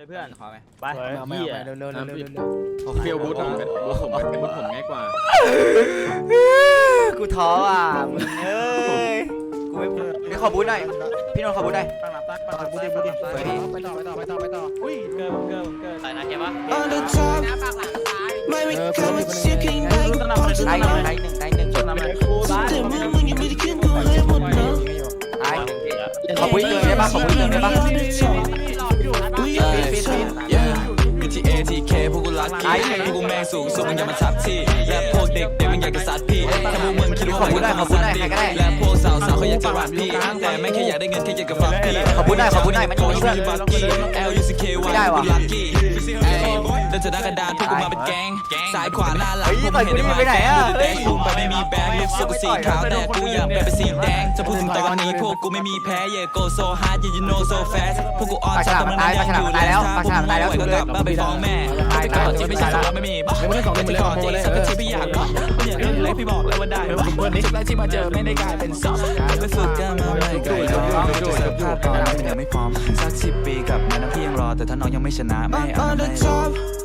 เลยเพื่อนขอไหมไปเอาไม่เหี้ยเอาไม่เร็วเร็วเร็วเร็วเร็วเร็วเฟียวบูทผมบูทผมบูทผมง่ายกว่ากูท้ออะมึงเอ้ยกูไม่ไม่ขอบูทหน่อยพี่นนท์ขอบูทหน่อย ตั้งหลับตั้งตั้งหลับบูดิบูดิสวยดีไปต่อไปต่อไปต่อไปต่ออุ้ยเกินเกินเกินใส่นะเก็บปะ On the top, ไม่มีคำว่าเสียเพียงใดก็พอจะได้หนันึ่งบได้หนึ่งได้หนึ่งชนทำไมแต่เมื่อมึงยังไม่ได้ขึ้นกูให้หมดเนาะได้หนึ่งขอบูทเติมได้ปะขอบูทเติมได้ปะ We ที่ ATK พวกกูรักกี้พวกกูแม่งสูงสุดมึงอย่ามาทับที่และพวกเด็กเด็กมึงอยากจะซัดพี่ถ้าพวกมึงคิดว่าไหวก็เข้ามาซัดดิและพวกสาวสาวเขาอยากจะรักพี่แต่ไม่แค่อยากได้เงินแค่อยากจะฟังพี่ขอบูทหน่อยขอบูทหน่อยมันขออยู่นี่ชื่เพื่อนอบักกี้ L U C K Y ไม่ได้ว่ะกูลักกี้ เดินจะหน้ากระดานพวกกูมาเป็นแก๊งซ้ายขวาหน้าหลังเฮ้ยพวกต่มึอยงกูเห็นได้นี่ไหมไปไหนอะแต่กูไปไม่มีแบงค์ลูกสุกสีขาวแต่กูอยากเป็นสีแดงจะพูดถึงตอนนี้พวกกูไม่มีแพ้ Yeah go so hard Yeah you know so fast พวกกูออนปากฉลามมันตายปากฉลามมันตายแล้วปากฉลามตายแล้วพวกมึงไม่ไหวก็กลับบ้านไปฟ้องแม่แต่ก่อนที่ไม่ใช่ของเราไม่มีบ้าไม่ได้สองแต่มือที่เลยก่อนมือที่เลยสักทีพี่อยากบ้าไม่อยากเล่นเล็กพี่บอกเลยว่าได้บ้าชุดแรกที่มาเจอไม่ได้กลายเป็นซอฟไปฝึกกันมาไม่ไกลน้องจะสภาพตอนนั้นมันยังไม่พร้อมสักสิบปีกลับมาน้ำพี่ยังรอแต่ถ้าน้องยังไม่ชนะไม่เอา On ไม่ the top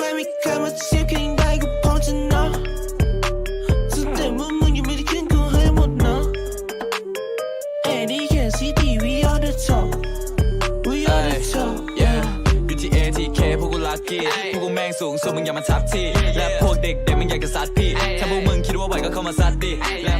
ไม่มีคำว่าเสียเพียงใดก็พอจะนับแต่เมื่อมึงยังไม่ได้ขึ้นกูให้หมดเนาะ ADKCD we are the top we are the top yeah อยู่ที่ ATK พวกกูลักกี้พวกกูแม่งสูงสุดมึงอย่ามาทับที่และพวกเด็กเด็กมึงอยากจะซัดพี่ถ้าพวกมึงคิดว่าไหวก็เข้ามาซัดดิและพวก